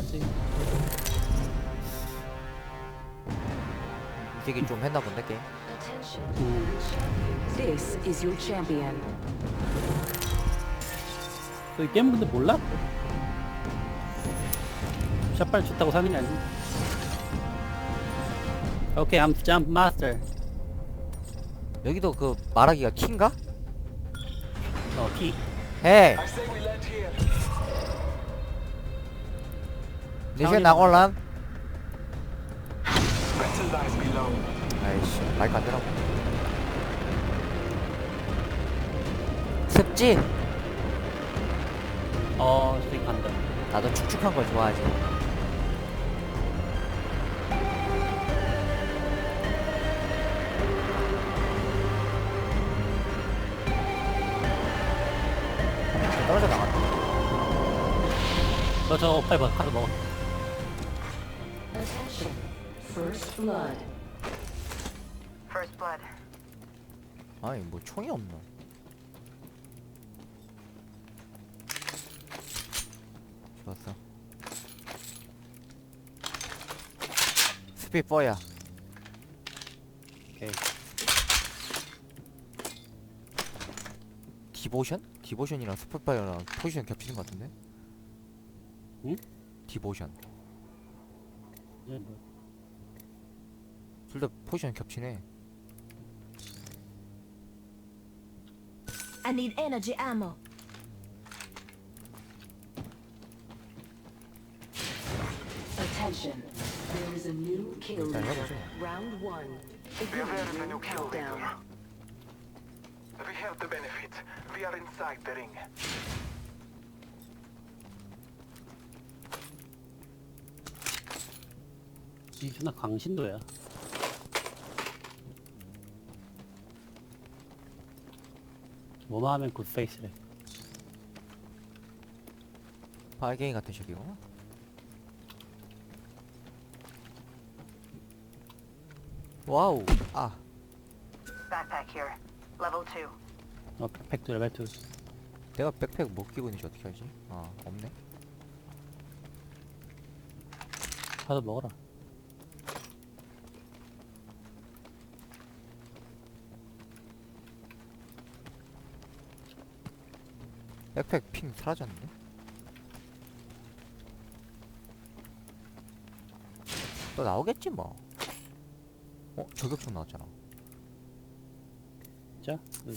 해야지. 되게 좀 했나 본데 게. This is your champion. 그 게임 근데 몰라? 샷발 좋다고 사는 게 아니. 오케이, I'm jump master. 여기도 그 말하기가 킹가? 어, 피. 해. I here. 4시간 나올란? 아이씨 마이크 안 되라고 습지? 어, 수익 간다. 나도 축축한 걸 좋아하지 떨어져 나갔다 저, 저 8번 카드 먹어. First blood. First blood. 아니 뭐 총이 없노 좋았어 스피 4야 오케이. 디보션? 디보션이랑 스포파이어랑 포지션 겹치는 것 같은데? 응? 디보션 뭐, 둘 다 포지션 겹치네 I need energy ammo. Attention. There is a new kill 일단 leader. 해보죠. Round one. We are the Beginning new kill countdown. leader. We have the benefit. We are inside the ring. 이 존나 강신도야. 뭐만 하면 굿페이스래. 발갱이 같은 식이구나 와우 아 Backpack here. Level 2. 어, 백팩도 레벨 2. 내가 백팩 못 끼고 있는지 어떻게 알지? 아 없네 가서 먹어라. 백팩 핑 사라졌는데? 또 나오겠지 뭐 어? 저격총 나왔잖아 자, 그,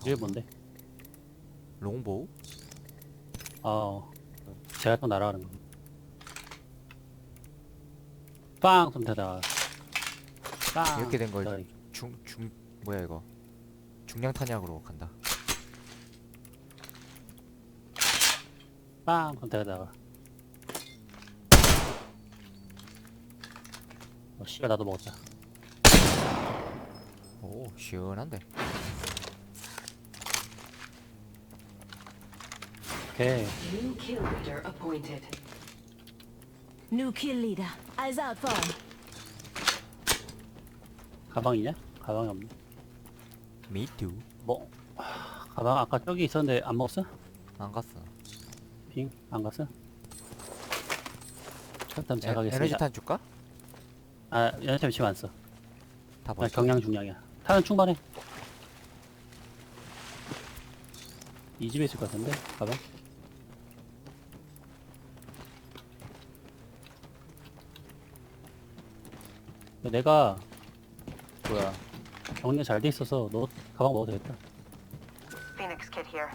이게 뭔데? 롱보우? 어, 제가 또 날아가는 거. 빵! 좀 대다. 빵! 이렇게 된 걸- 저기. 중, 중, 뭐야 이거 중량 탄약으로 간다 빵! 좀 대다가. 어, 씨발, 나도 먹었다. 오 시원한데 오케이. New kill leader appointed. New kill leader. Eyes out for him. 가방 있냐? 가방이 없네. 미투 뭐, 하, 가방 아까 저기 있었는데 안 먹었어? 안 갔어 빙? 안 갔어? 일단 에, 제가 가겠습니다. 에너지 탄 줄까? 아, 연습 지금 안 써. 다나 버렸어 경량 중량이야. 타는 충분해. 이 집에 있을 것 같은데, 가방? 근데 내가, 뭐야, 경량 잘 돼 있어서 너 가방 먹어도 되겠다. Phoenix kit here.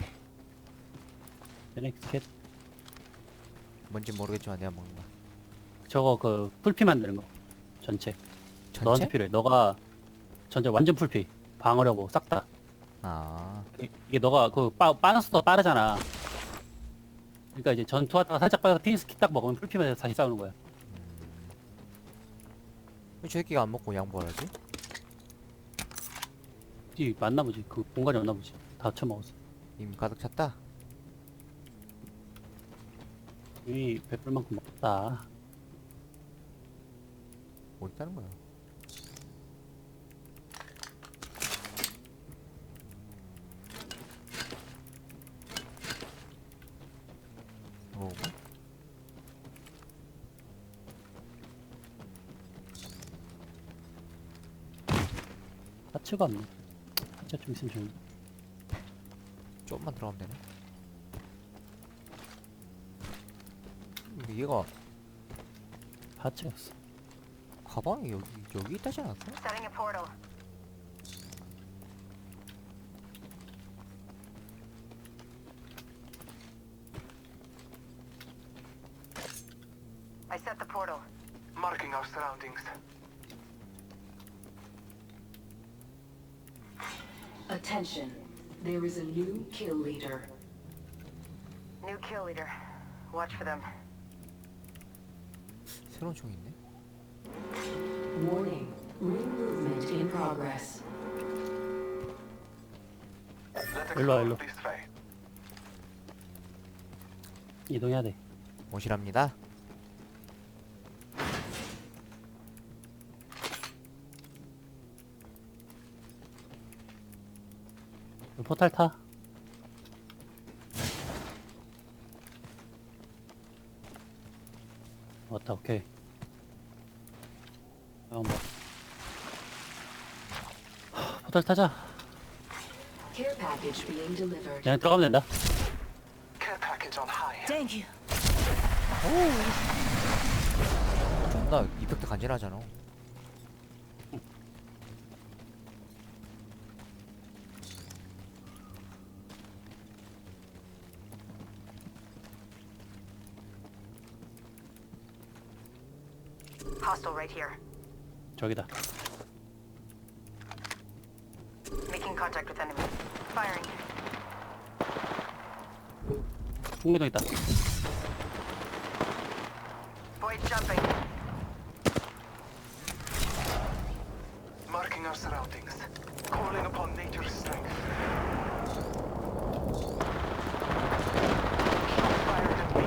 베넥스켓, 뭔지 모르겠지만 내가 먹는다 저거 그 풀피 만드는 거. 전체. 너한테 전체? 필요해. 너가 전체 완전 풀피. 방어력고 싹 다. 아 이- 이게 너가 그 빠, 빠져서 빠르잖아. 그러니까 이제 전투하다가 살짝 빠져서 피니스키 딱 먹으면 풀피만 해서 다시 싸우는 거야. 왜저 새끼가 안 먹고 양보를 하지? 이 맞나 보지. 그 공간이 없나 보지. 다 쳐먹었어. 이미 가득 찼다 이 배불만큼 먹었다. 어디 다는 거야? 어. 하츠가 없네. 하츠 좀 있으면 좋은데. 조금만 들어가면 되네. 근데 얘가 파츠가 없어. 가방이 여기 여기 있다지 않았어? Setting a portal. I set the portal. Marking our surroundings. Attention. There is a new kill leader. New kill leader. Watch for them. 새로운 총이 있네 Warning. Ring movement in progress. 일로 와, 일로. 이동해야 돼. 오시랍니다 포탈 타. 왔다, 오케이. 아, 뭐. 하, 포탈 타자. Care package being delivered. 그냥 들어가면 된다. Care package on high. Thank you. 존나 이펙트 간지나잖아 Hostile right here. 저기다. Making contact with enemy. Firing. 중계동 있다. Void jumping. Marking our surroundings. Calling upon nature's strength. Fired at me.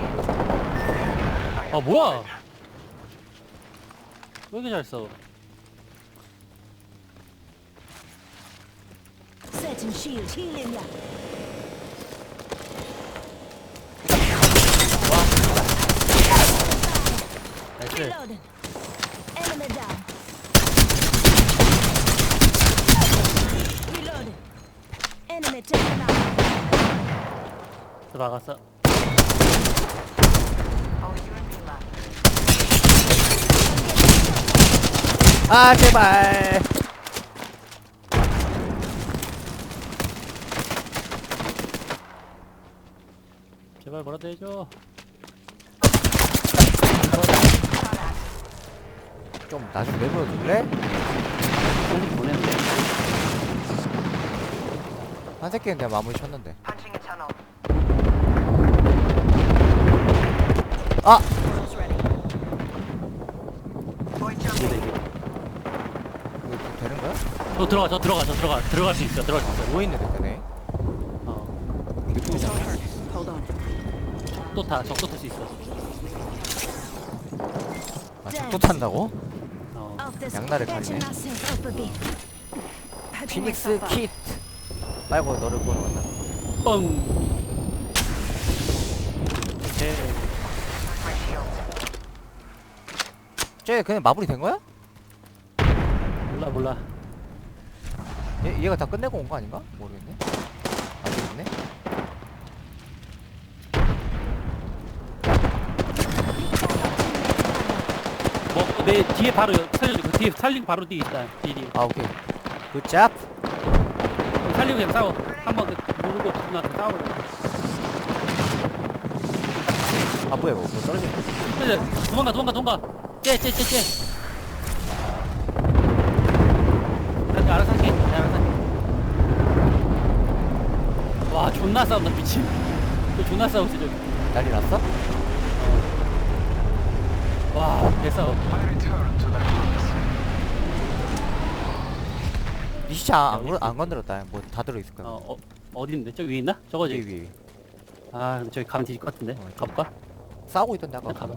I 아, am 뭐야? 왜 이렇게 잘 써? Setting shield. Healing ya. 나이스. Reloading. Enemy down. Reloading. Enemy taken out. 들어갔어. Only you and me left. 아 제발 제발 뭐라도 해줘. 좀 나중에 내버려 둘래? 공기 보냈는데. 한 새끼는 내가 마무리 쳤는데. 아! Portal's ready. Void 이게 jumping. 이게. 이거 되는 거야? 저 들어가, 저 들어가, 저 들어가. 들어갈 수 있어, 들어갈 수 있어. 뭐 있는데 되네 어. 개꿀이잖아 Hold on. 또 타, 적도 탈수 있어. 아, 또 탄다고? 어. This. 양날의 Patching 칼이네. myself up a bit. Patching 피닉스 myself up. 키트 빨고 너를 보러 간다 뻥. 오케이. My shield. 쟤 그냥 마무리 된 거야? 몰라, 몰라. 얘, 얘가 다 끝내고 온 거 아닌가? 모르겠네 안 되겠네 뭐, 내 뒤에 바로 살려줘. 그 뒤에 살리고 바로 뒤에 있다. 뒤에. 아 오케이 굿잡 살리고 그냥 싸워. 한번 그 모르고 누나한테 싸우고. 아 뭐야 이거 뭐 그래, 도망가, 도망가, 도망가. 쟤, 쟤, 쟤, 쟤. 나 알아서 할게. 내가 알아서 할게. 와, 존나 싸운다, 미친. 또 존나 싸우지, 저기. 난리 났어? 와, 개싸워. I return to the house. 이 시차 안, 건- 안 건드렸다 뭐 다 들어있을 거야 어, 어, 있는데? 저기 위에 있나? 저거지? 위에 위에 위에. 아, 저기 가면 뒤질 것 같은데. 어, 가볼까? 싸우고 있던데 아까 그냥 가봐.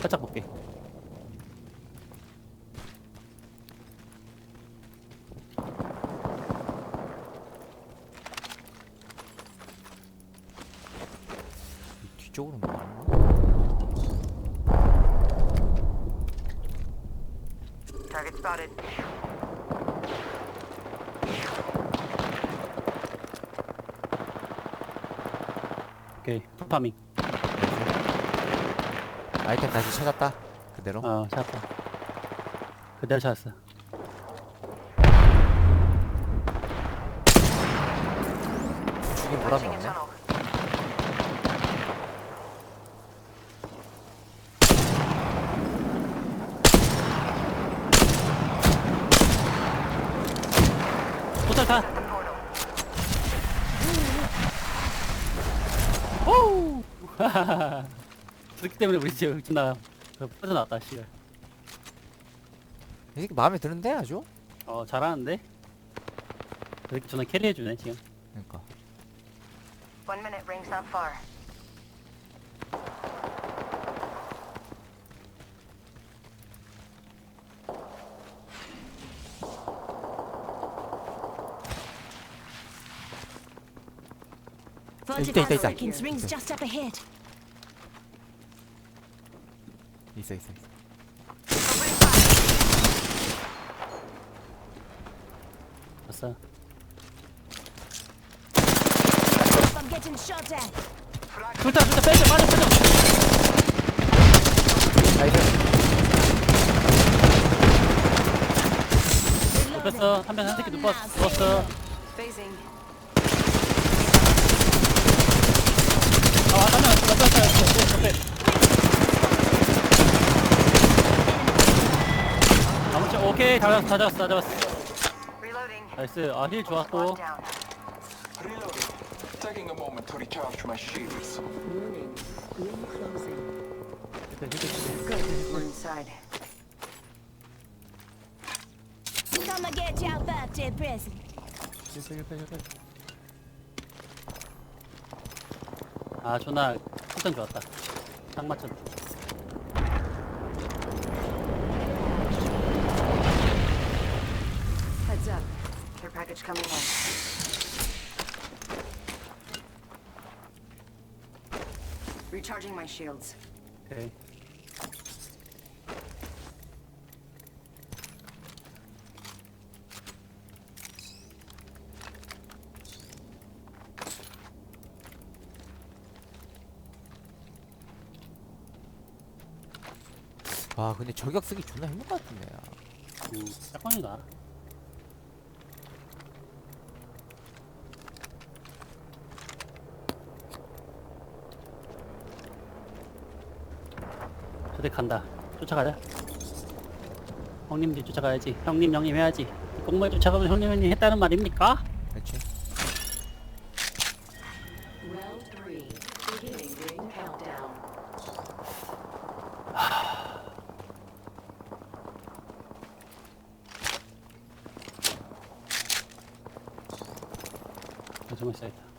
살짝 볼게. 이쪽으로 뭐 하는 오케이 파밍. 네. 아이템 다시 찾았다? 그대로? 어 찾았다. 그대로 찾았어. 죽인 보람이 없네. 그렇기 때문에 우리 지금 존나 그 빠져나왔다 씨발 이 새끼 마음에 드는데 아주? 어 잘하는데 그렇게 존나 캐리해주네 지금 그러니까. One minute ring's not far. 있다, 있다, 45 있다. seconds. Rings just up ahead. 있어 있어 있어. I'm getting shot at. 불타 불타 빼줘 빠져 빠져 나이스. 눕혔어 한명 한 새끼 눕었 누웠어 Phasing. 아 한명 눕혔어 옆에 나머지 오케이 다 잡았어 다 잡았어 다 잡았어 Reloading. 나이스 아힐 좋았고 One down. Reloading. Taking a moment to recharge my shields. Warning. Ring closing. Good. We're inside. Come and get your birthday present. 아 존나 설정 좋았다 딱 맞췄다 Heads up. Package coming in. Recharging my shields. 오케이 와 근데 저격 쓰기 존나 힘들 것 같은데. 야. 음 짝꿍이 도 알아 저대 간다 쫓아가자 형님 뒤 쫓아가야지 형님 형님 해야지 공무에 쫓아가면 형님 형님 했다는 말입니까? 그렇지. Round three. Beginning ring countdown. 정말 쌓였다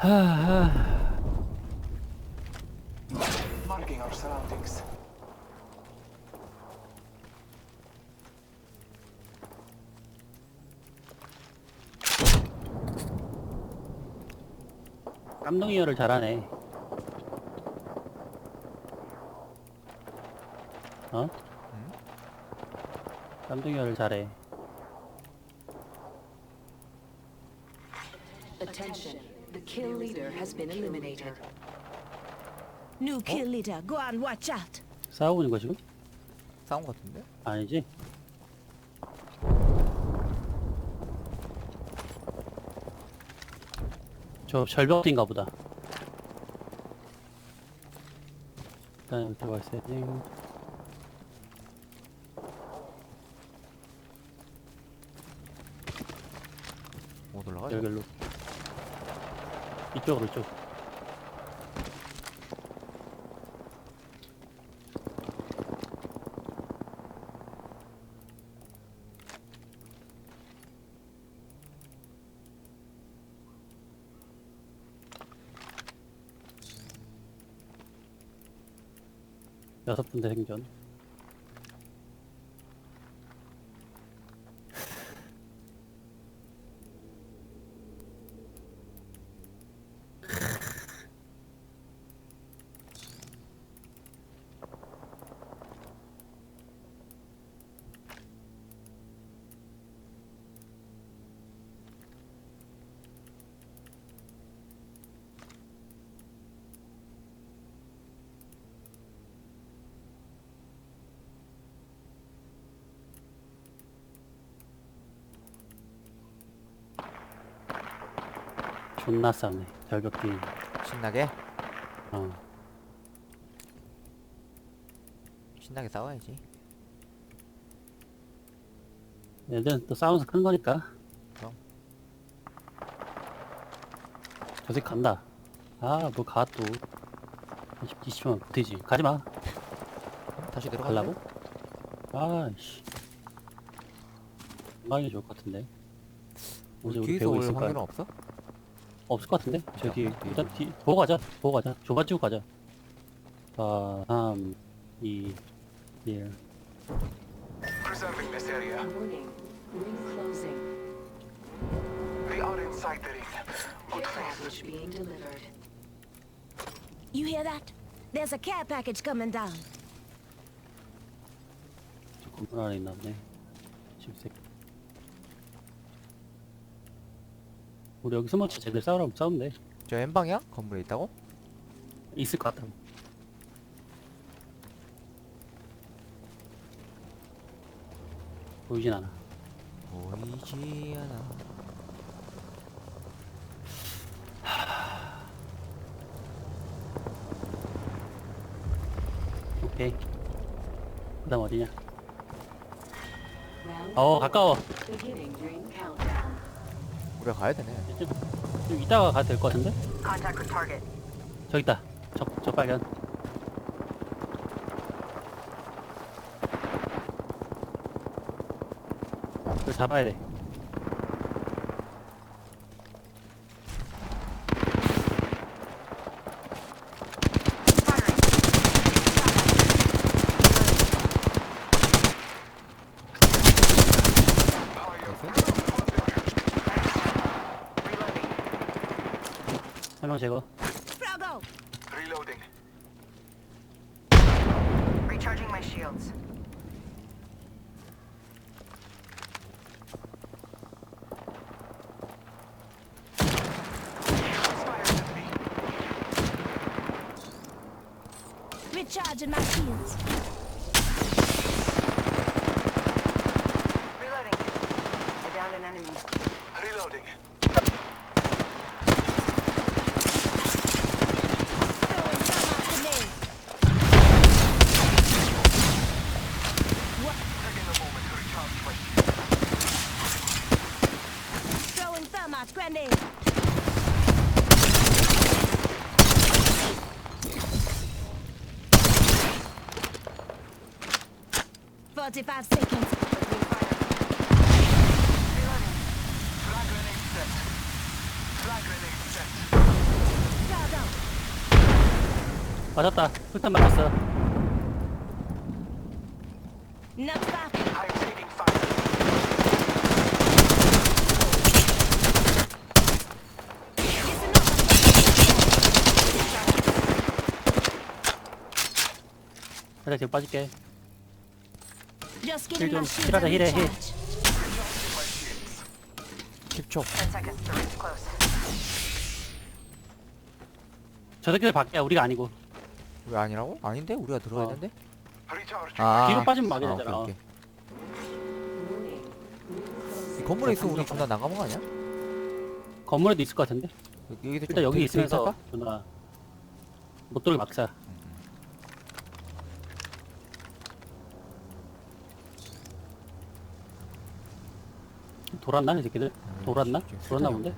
하하 Marking our surroundings. 깜둥이어를 잘하네 어? 깜둥이어를 잘해 Attention. The kill leader has been eliminated. New kill leader. Go on, watch out. 싸우고 있는 거 지금? 싸운 것 같은데? 아니지? 저 절벽인가 보다. 일단 여기 들어가 있어야지. 못 올라가? 여기 일로. 이쪽으로 이쪽. 여섯 존. 존나 싸네. 뒤 신나게? 어. 신나게 싸워야지. 얘들은 또 싸우면서 큰 거니까. 그럼. 저 새끼 간다. 아뭐 가 또. 20분 버티지. 가지마. 다시 내려가 갈라고? 아이씨. 건강이 좋을 것 같은데. 어제 우리 뒤에서 배우고 올 있을 거야. 확률은 없어? 없을 것 같은데 저기 뒤에. 일단 뒤 보고 가자 보고 가자 좁아 지고 가자 4 3 2 1 Preserving this area. Warning. Ring closing. We are inside the ring. Good Care things. package being delivered. You hear that? There's a care package coming down. 저 건물 안에 있나 보네 집색 우리 여기 숨어치 쟤들 싸우라면 싸우면 돼. 저 N방향? 건물에 있다고? 있을 것 같아. 보이진 않아. 보이지 않아. 오케이. 그 다음 어디냐? 어 가까워. Beginning ring countdown. 우리가 가야 되네 좀, 좀 이따가 가도 될 것 같은데? Contact with target. 저기 있다 저, 저 빨간 이거 잡아야 돼 한명 제거 Froggo! Reloading. Recharging my shields. Inspired enemy. Recharging my shields. Reloading. I downed an enemy. Reloading. Throwing thermite grenade. Taking a moment to recharge my Throwing thermite grenade. Forty-five seconds. Opening fire. Reloading. Flag grenade set. Flag grenade set. Froggo! 맞았다 풀탄 맞았어. 그래 지금 빠질게 Just getting 좀 my shields 힐하자, 힐해, 힐. recharge. 10초 10 seconds. The ring's close. 저 새끼들 밖이야 우리가 아니고 왜 아니라고? 아닌데? 우리가 들어가야 어. 되는데? 아 뒤로 빠지면 막이 아, 되잖아. 오케이, 오케이. 이. 건물에 있으면 우리 존나 난감한 거 아니야? 건물에도 있을 것 같은데 여기- 여기서 일단 좀 여기 들- 있으면서? 누나 못 돌게 막자 돌았나 이 새끼들? 돌았나? 지금 돌았나 술탄이 본데?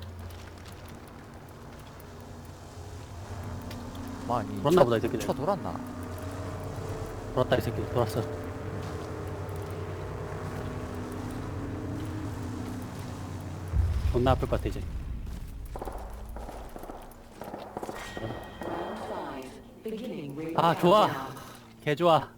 많이 돌았나 쳐- 보다, 이 새끼들. 쳐 돌았나? 돌았다 이 새끼 돌았어 존나 아플 것 같아 이제 아 좋아. 개 좋아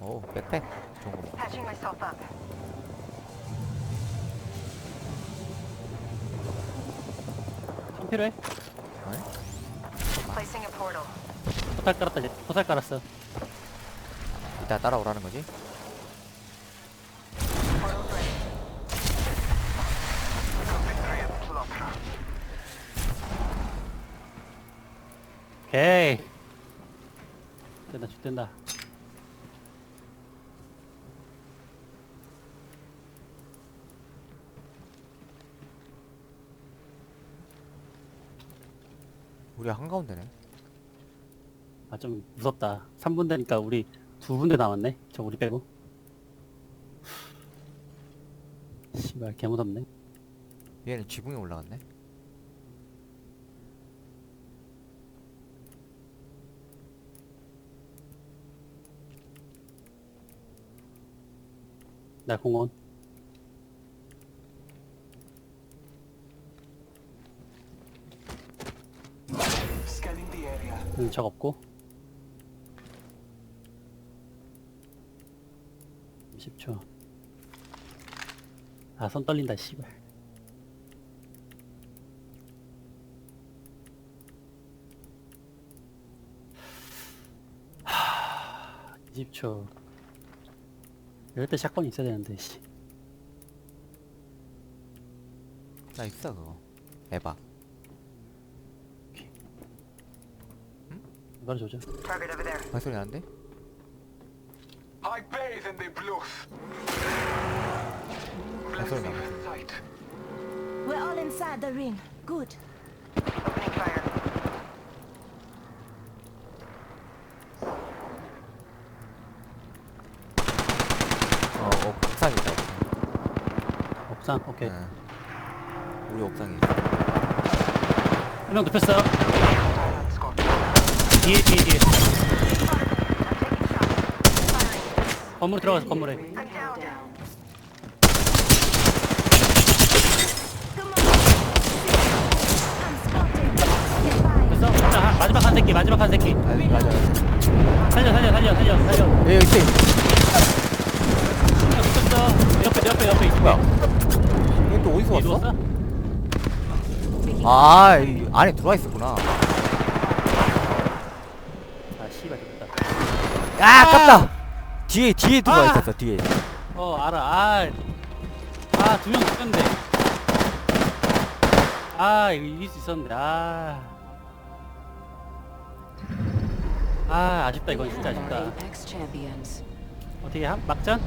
오 백팩 필요해? Placing a portal. 포탈 깔았다 이제 포탈 깔았어 이따 따라오라는 거지? Ready. 오케이 된다 죽된다 우리 한가운데네. 아 좀 무섭다. 3분 되니까 우리 두 군데 남았네. 저 우리 빼고. 씨발 개 무섭네. 얘는 지붕에 올라갔네. 나 공원 Scanning the 적 없고. 10초. 아 손 떨린다 씨발. 하 20초. 이럴 때 샷건이 있어야 되는데 씨. 나 있어 그거. 에바. 이걸 조져 Target over there. 발소리 나는데? I bathe in the blues. Bless me with sight. We're all inside the ring. Good. Opening fire. 어, 어 옥상에 있다. 옥상. 옥상 오케이 응. 우리 옥상에 있어. 한명 눕혔어. 뒤에 뒤에 뒤에. 건물에 들어가서 건물에. 됐어 자 하- 마지막 한 새끼 마지막 한 새끼 아, 맞아. 살려 살려 살려 살려 살려 얘 여기 있어. 옆에 옆에 옆에. 뭐야? 얘또 어디서 뒤에 왔어? 누웠어? 아, 이 안에 들어와 있었구나. 아 씨발 됐다. 아, 아깝다. 뒤에 뒤에 들어와 아! 있었어. 뒤에. 어 알아. 아아두 명 죽였는데. 아 이거 이길 수 있었는데. 아. 아 아쉽다 이건 진짜 아쉽다. 어떻게 함? 막전?